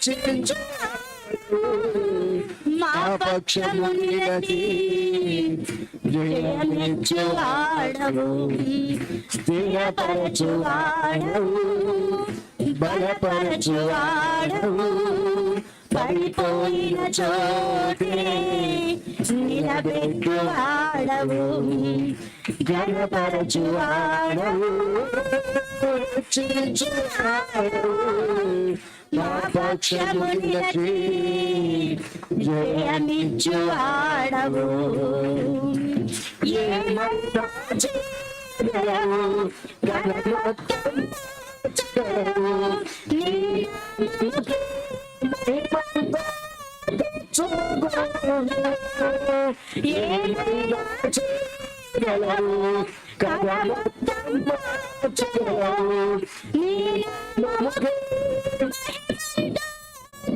రక్షించు మా పక్షము నిలచి జయమిచ్చువాడవు స్థిరపరచువాడవు. బలపరచువాడవు. పడిపోయిన చోటే నిలబెట్టువాడవు. గణపరచువాడవు రక్షించువాడవు మా పక్షము నిలచి జయమిచ్చువాడవు ఏమంటా చేయగలవు గణమొత్తం చేయగలవు నీ నామముకే మహిమంతా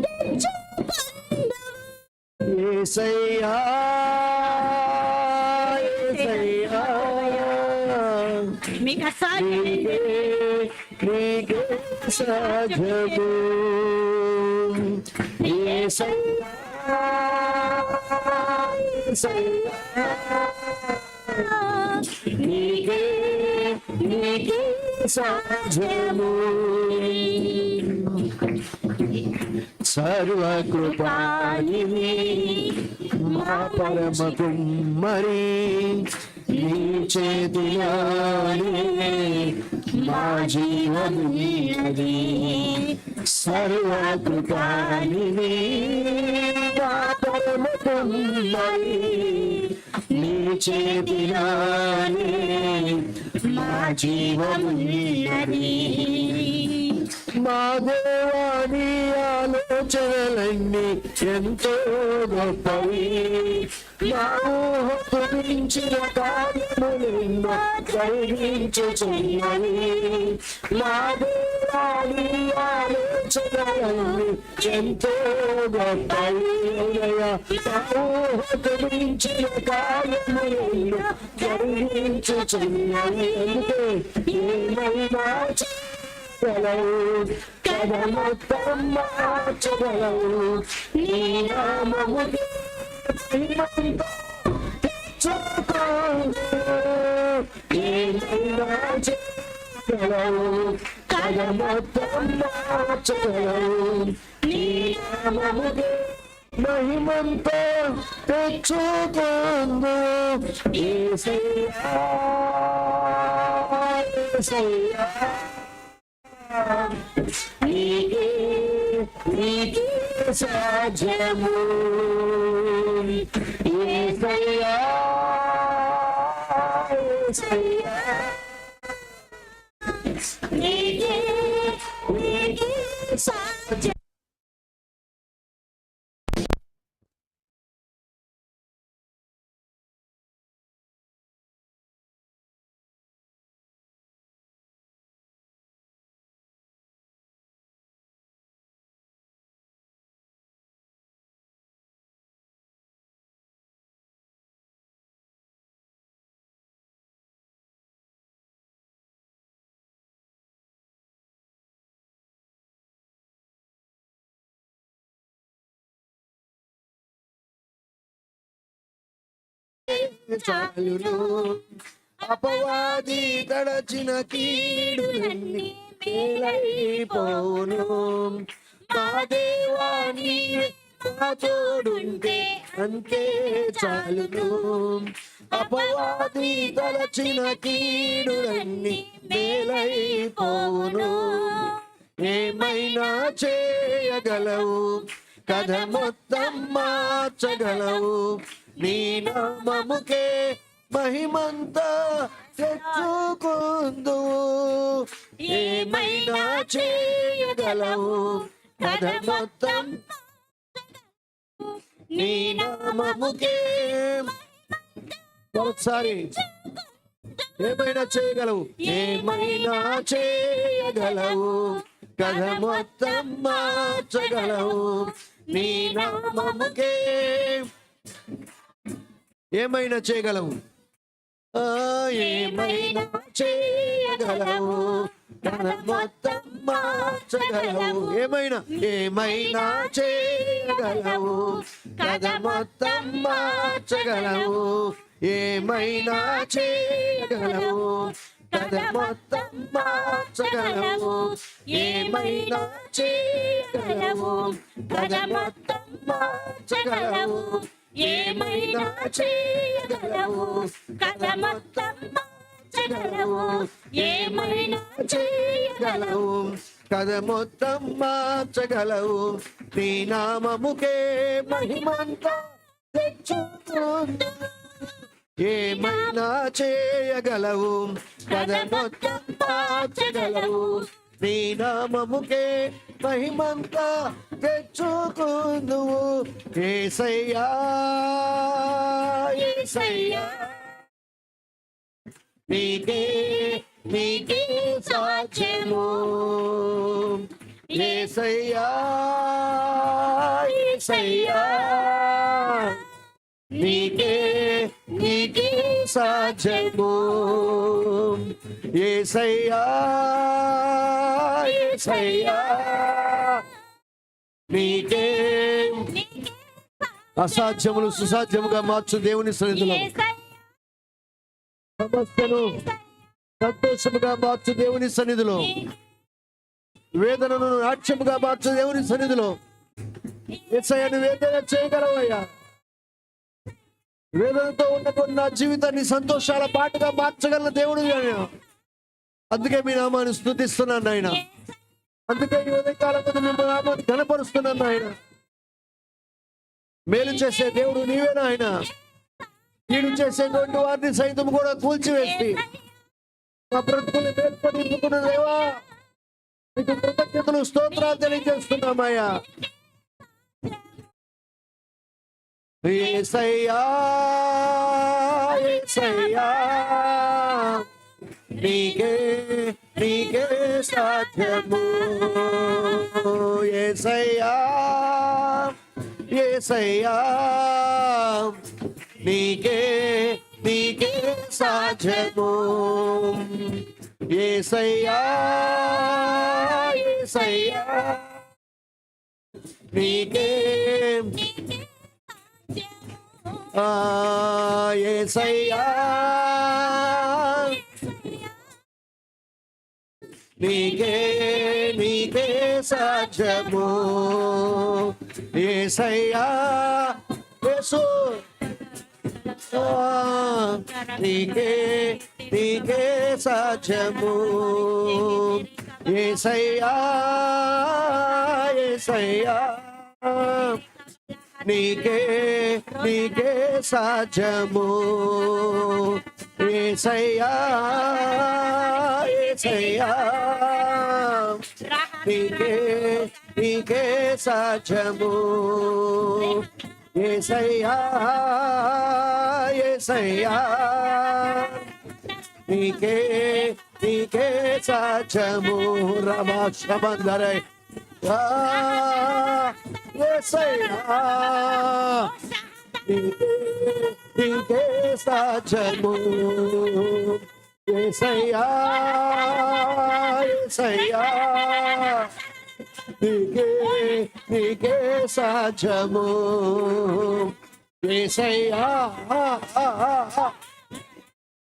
తెచ్చుకోగలవు. ఏమైనా చేయగలవు గణమొత్తం చేయగలవు నీ నామముకే ఏసయ్యా ఏసయ్యా మీకు అసాధ్యం నీకే నీకే సాధ్యము ఏసయ్యా ఏసయ్యా నీకే నీకే సాధ్యము. సర్వకృపానివి మా పరమ కుమ్మరి. నీ చేతిలోనే మా జీవము నీది సర్వకృపానివి మా పరమ కుమ్మరి. చేతిలోనే మా జీవము మా దేవాని ఆలోచనలన్నీ ఎంతో గొప్పవి. మా ఊహించిన కార్యములెన్నో కలిగించు చెయ్యని మా దేవాని ఆలోచనలన్నీ ఎంతో గొప్పవి మా ఊహించిన కార్యములెన్నో కలిగించు చెయ్యని ఎందుకే ఏమైనా మార్చగలవు నీ నామము మహిమంతో తెచ్చుకుందు నీకే నీకే సాధ్యము ఏసయ్యా ఏసయ్యా నీకే నీకే సాధ్యం చాలును అపవాది తడచిన కీడులన్నీ మేలైపోను. మా దేవాని మా తోడుంటే అంతే చాలును. అపవాది తలచిన కీడులన్నీ మేలైపోను. ఏమైనా చేయగలవు? కథ మొత్తం మార్చగలవు. నీ నామముకే మహిమంతా తెచ్చుకుందు ఏమైనా చేయగలవు? కథ మొత్తం నీ నామముకే ఒకసారి ఏమైనా చేయగలవు? ఏమైనా చేయగలవు? కథ మొత్తం మార్చగలవు. నీ నామముకే ఏమైనా చేయగలవు? ఆ, ఏమైనా చేయగలవు? మొత్తం మార్చగలవు. ఏమైనా? ఏమైనా చేయగలవు? కథ మొత్తం మార్చగలవు. ఏమైనా చేయగలవు? కథ మొత్తం మార్చగలవు. ఏమైనా చేయగలవు? కథ మొత్తం మార్చగలవు. ఏమైనా చేయగలవు? కథ మొత్తం మార్చగలవు. ఏమైనా చేయగలవు? కథ మొత్తం మార్చగలవు. నీ నామముకే మహిమంతా ఏమైనా చేయగలవు? కథ మొత్తం మార్చగలవు. నీ నామముకే మహిమంతా తెచ్చుకుందువు ఏసయ్యా ఏసయ్యా. నీకే నీకే సాధ్యము. ఏసయ్యా ఏసయ్యా. నీకే నీకే సాధ్యము. ఏసయ్యా ఏసయ్యా. నీకే అసాధ్యములు సుసాధ్యముగా మార్చు దేవుని సన్నిధిలో. సమస్యను సంతోషముగా మార్చు దేవుని సన్నిధిలో. వేదనను నాట్యముగా మార్చు దేవుని సన్నిధిలో. ఎస్ఐను వేదన చేయగలవయ్యా? వేదనతో ఉన్నటువంటి నా జీవితాన్ని సంతోషాల పాటుగా మార్చగల దేవుడు అందుకే మీ నామాన్ని స్థుతిస్తున్నాను ఆయన అందుకే ఈ ఉదయకాలం మిమ్మల్ని నామాన్ని కనపరుస్తున్నాను ఆయన మేలు చేసే దేవుడు నీవేనా ఆయన కీడు చేసేటువంటి వారిని సైతం కూడా కూల్చివేసి మా బ్రతుకులు మేల్కొని దేవా మీకు కృతజ్ఞతలు స్తోత్రాలు తెలియజేస్తున్నామయ్యా ఏసయ్యా ఏసయ్యా. నీకే నీకే సాధ్యము. ఏసయ్యా ఏసయ్యా నీకే నీకే సాధ్యము. ఏసయ్యా ఏసయ్యా నీకే ఆ ఏసయ్యా నీకే నీకే సాధ్యము. ఏసయ్యా యేసు. నీకే నీకే సాధ్యము. ఏసయ్యా ఏసయ్యా నీకే నీకే సాధ్యము. ఏసయ్యా ఏసయ్యా నీకే నీకే సాధ్యము ఏసయ్యా ఏసయ్యా నీకే నీకే సాధ్యము రమాక్షమందరై ఏసయ్యా నీకే నీకే సాధ్యము ఏసయ్యా ఏసయ్యా నీకే నీకే సాధ్యము ఏసయ్యా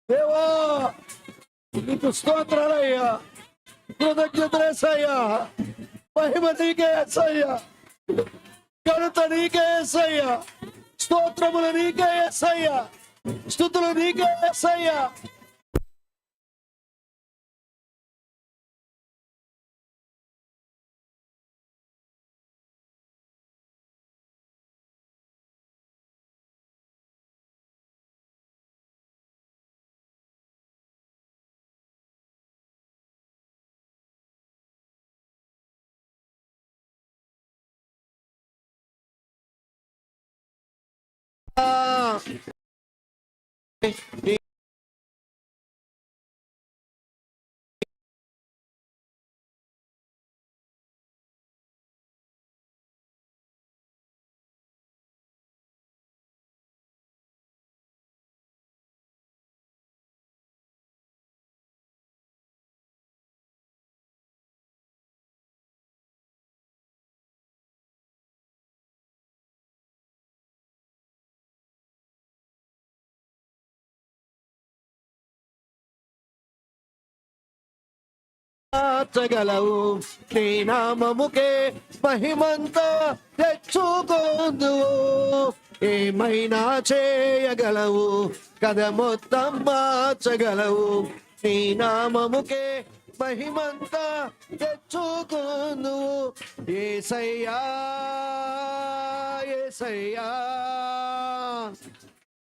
దేవా నీకు స్తోత్రాలయ్యా కృతజ్ఞతలేసయ్యా మహిమ నీకే ఎస్సయ్యా ఘనత నీకే ఎస్సయ్యా స్తోత్రములు నీకే ఎస్సయ్యా స్థుతులు నీకే ఎస్సయ్యా perfeito మార్చగలవు నీ నామముకే మహిమంతా తెచ్చుకుందు ఏమైనా చేయగలవు? కథ మొత్తం మార్చగలవు. నీ నామముకే మహిమంతా తెచ్చుకుందు ఏసయ్యా ఏసయ్యా.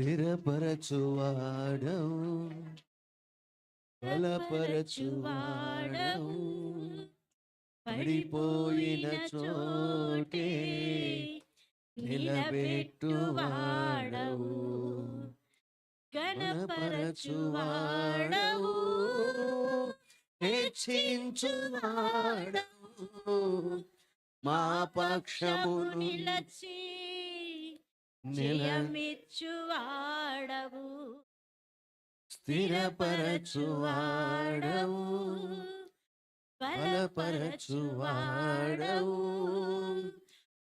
స్థిరపరచువాడవు. బలపరచువాడవు. పడిపోయిన చోటే నిలబెట్టువాడవు. గణపరచువాడవు హెచ్చించువాడవు. మా పక్షము నిలచి నిల జయమిచ్చువాడవు స్థిరపరచువాడవు. బలపరచువాడవు.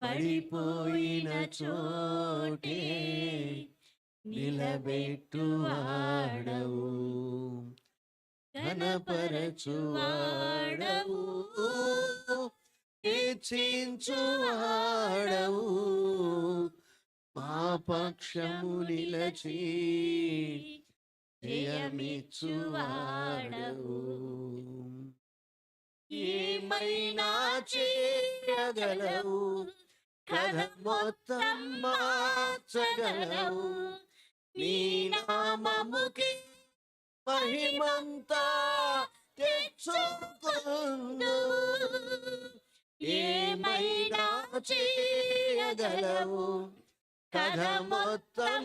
పడిపోయిన చోటే నిలబెట్టువాడవు. ఘనపరచువాడవు. హెచ్చించువాడవు. మా నిలచి జయమిచ్చువాడవు. ఏమైనా చేయగలవు? కథ మొత్తం మార్చగలవు. నీ నామముకి మహిమంతా తెచ్చుకుందు. ఏమైనా చేయగలవు? కథ మొత్తం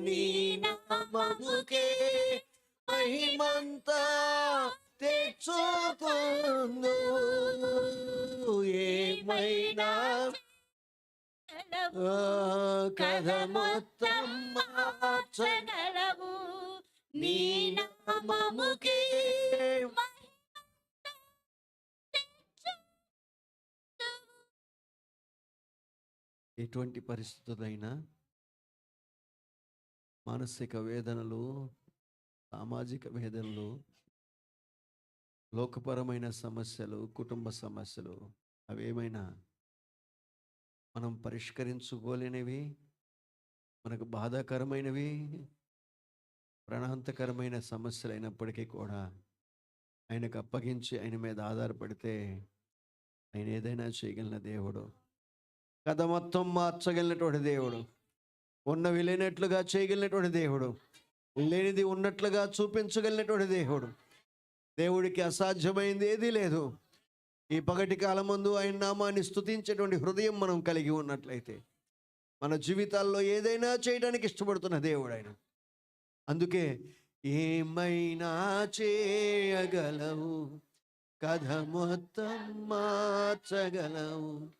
నీ నామముకే మహిమంతా తెచ్చుకుందు. ఏమైనా కథ మొత్తం మార్చ గలవు నీ నామముకే ఎటువంటి పరిస్థితులైనా మానసిక వేదనలు సామాజిక వేదనలు లోకపరమైన సమస్యలు కుటుంబ సమస్యలు అవేమైనా మనం పరిష్కరించుకోలేనివి మనకు బాధాకరమైనవి ప్రణాంతకరమైన సమస్యలు అయినప్పటికీ కూడా ఆయనకు అప్పగించి ఆయన మీద ఆధారపడితే ఆయన ఏదైనా చేయగలిగిన దేవుడు. కథ మొత్తం మార్చగలిగినటువంటి దేవుడు. ఉన్నవి లేనట్లుగా చేయగలిగినటువంటి దేవుడు. లేనిది ఉన్నట్లుగా చూపించగలిగినటువంటి దేవుడు. దేవుడికి అసాధ్యమైంది ఏదీ లేదు. ఈ పగటి కాలం ముందు ఆయన నామాన్ని స్థుతించేటువంటి హృదయం మనం కలిగి ఉన్నట్లయితే మన జీవితాల్లో ఏదైనా చేయడానికి ఇష్టపడుతున్న దేవుడు ఆయన. అందుకే ఏమైనా చేయగలవు కథ మొత్తం మార్చగలవు.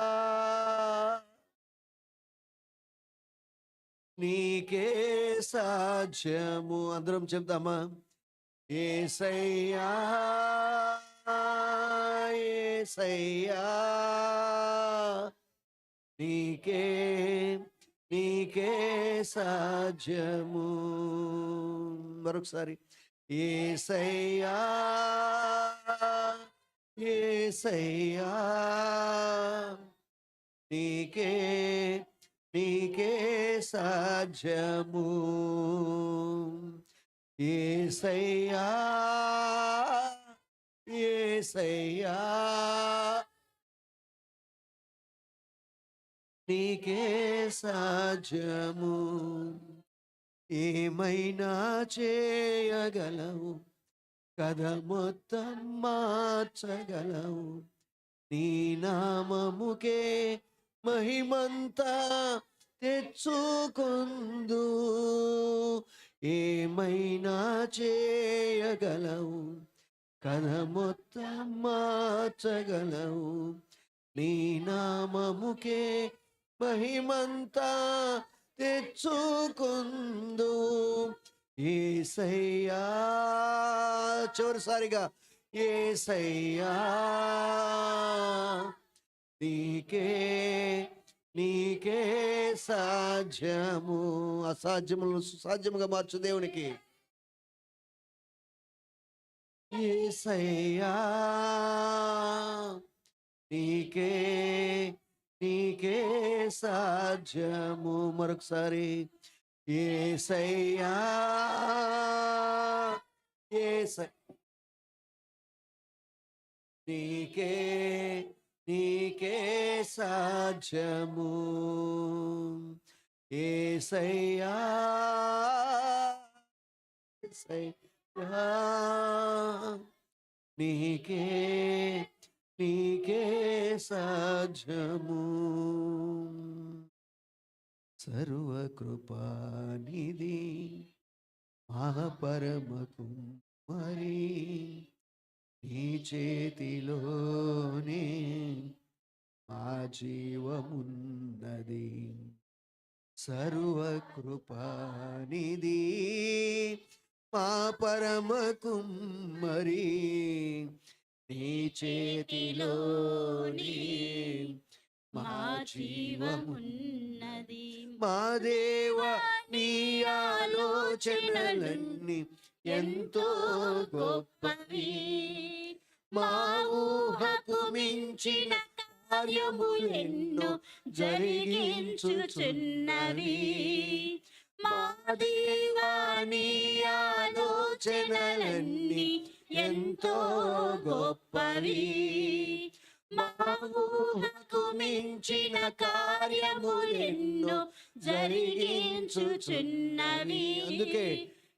నీకే సాధ్యము. అందరం చెప్దామా? ఏసయ్యా ఏసయ్యా నీకే నీకే సాధ్యము. మరొకసారి ఏసయ్యా ఏసయ్యా నీకే నీకే సాధ్యము. ఏసయ్యా ఏసయ్యా. నీకే సాధ్యము. ఏమైనా చేయగలవు? కథ మొత్తం మార్చగలవు. నీ నామముకే మహిమంతా తెచ్చుకుందు. ఏమైనా చేయగలవు? కథ మొత్తం మార్చగలవు. నీ నామముకే మహిమంతా తెచ్చుకుందు. ఏసయ్యా చివరిసారిగా ఏసయ్యా. నీకే నీకే సాధ్యము. అసాధ్యములను సుసాధ్యముగా మార్చు దేవునికి. ఏసయ్యా నీకే నీకే సాధ్యము. మరొకసారి ఏసయ్యా ఏసై నీకే నీకే సాధ్యము. ఏసయ్యా ఏసయ్యా నీకే నీకే సాధ్యము. సర్వకృపానిధి మహాపరమకు మరి నీ చేతిలోనే మా జీవమున్నది. సర్వకృపానిధి మా పరమకు మరి నీ చేతిలోనే మా జీవమున్నది. మా దేవ నీ ఆలోచనలన్నీ ఎంతో గొప్పవి. మా ఊహకు మించిన కార్యములెన్నో జరిగించుచున్నవి. మా దేవా ఆలోచనలన్నీ ఎంతో గొప్పవి. మా ఊహకు మించిన కార్యములెన్నో జరిగించుచున్నవి. అందుకే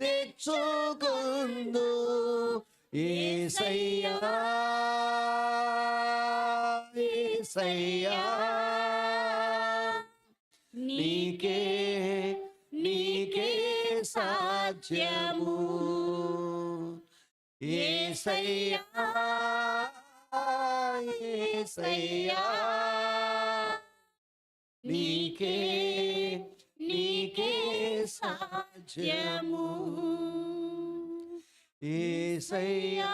తెచ్చుకుందు ఏసయ్యా ఏసయ్యా. నీకే నీకే సాధ్యము. ఏసయ్యా ఏసయ్యా. నీకే ఏసయ్యా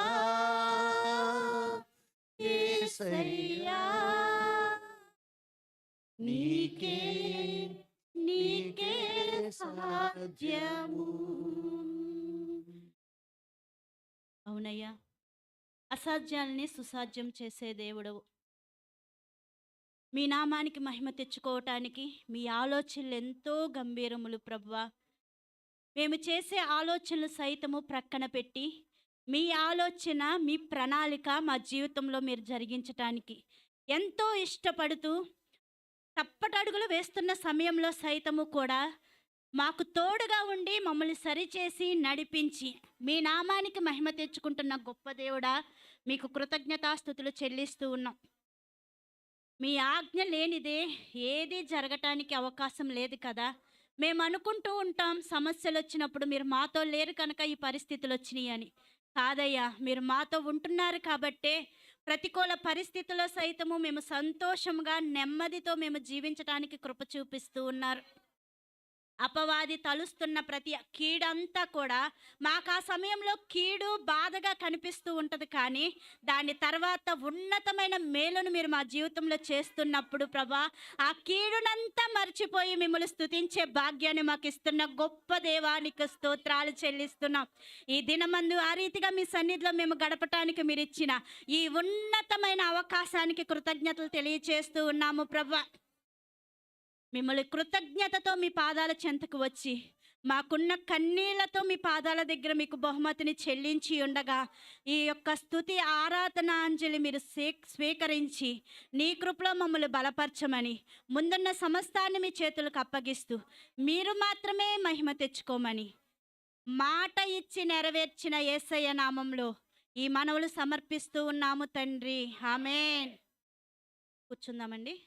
ఏసయ్యా నీకే నీకే సాధ్యము. అవునయ్యా అసాధ్యాల్ని సుసాధ్యం చేసే దేవుడవు. మీ నామానికి మహిమ తెచ్చుకోవటానికి మీ ఆలోచనలు ఎంతో గంభీరములు ప్రభువా. మేము చేసే ఆలోచనలు సైతము ప్రక్కన పెట్టి మీ ఆలోచన మీ ప్రణాళిక మా జీవితంలో మీరు జరిగించటానికి ఎంతో ఇష్టపడుతూ తప్పటడుగులు వేస్తున్న సమయంలో సైతము కూడా మాకు తోడుగా ఉండి మమ్మల్ని సరిచేసి నడిపించి మీ నామానికి మహిమ తెచ్చుకుంటున్న గొప్ప దేవుడా మీకు కృతజ్ఞతాస్థుతులు చెల్లిస్తూ ఉన్నాం. మీ ఆజ్ఞ లేనిదే ఏది జరగటానికి అవకాశం లేదు కదా. మేము అనుకుంటూ ఉంటాం సమస్యలు వచ్చినప్పుడు మీరు మాతో లేరు కనుక ఈ పరిస్థితులు వచ్చినాయి అని. కాదయ్యా మీరు మాతో ఉంటున్నారు కాబట్టే ప్రతికూల పరిస్థితుల్లో సైతము మేము సంతోషంగా నెమ్మదితో మేము జీవించడానికి కృప చూపిస్తూ ఉన్నారు. అపవాది తలుస్తున్న ప్రతి కీడంతా కూడా మాకు ఆ సమయంలో కీడు బాధగా కనిపిస్తూ ఉంటుంది కానీ దాని తర్వాత ఉన్నతమైన మేలును మీరు మా జీవితంలో చేస్తున్నప్పుడు ప్రభా ఆ కీడునంతా మర్చిపోయి మిమ్మల్ని స్థుతించే భాగ్యాన్ని మాకు ఇస్తున్న గొప్ప దేవానికి స్తోత్రాలు చెల్లిస్తున్నాం. ఈ దినమందు ఆ రీతిగా మీ సన్నిధిలో మేము గడపటానికి మీరు ఇచ్చిన ఈ ఉన్నతమైన అవకాశానికి కృతజ్ఞతలు తెలియచేస్తూ ఉన్నాము ప్రభా. మిమ్మల్ని కృతజ్ఞతతో మీ పాదాల చెంతకు వచ్చి మాకున్న కన్నీళ్ళతో మీ పాదాల దగ్గర మీకు బహుమతిని చెల్లించి ఉండగా ఈ యొక్క స్థుతి ఆరాధనాంజలి మీరు స్వీ- స్వీకరించి నీ కృపలో మమ్మల్ని బలపరచమని ముందున్న సమస్తాన్ని మీ చేతులకు అప్పగిస్తూ మీరు మాత్రమే మహిమ తెచ్చుకోమని మాట ఇచ్చి నెరవేర్చిన యేసయ్య నామంలో ఈ మనవులు సమర్పిస్తూ ఉన్నాము తండ్రి. ఆమెన్. కూర్చుందామండి.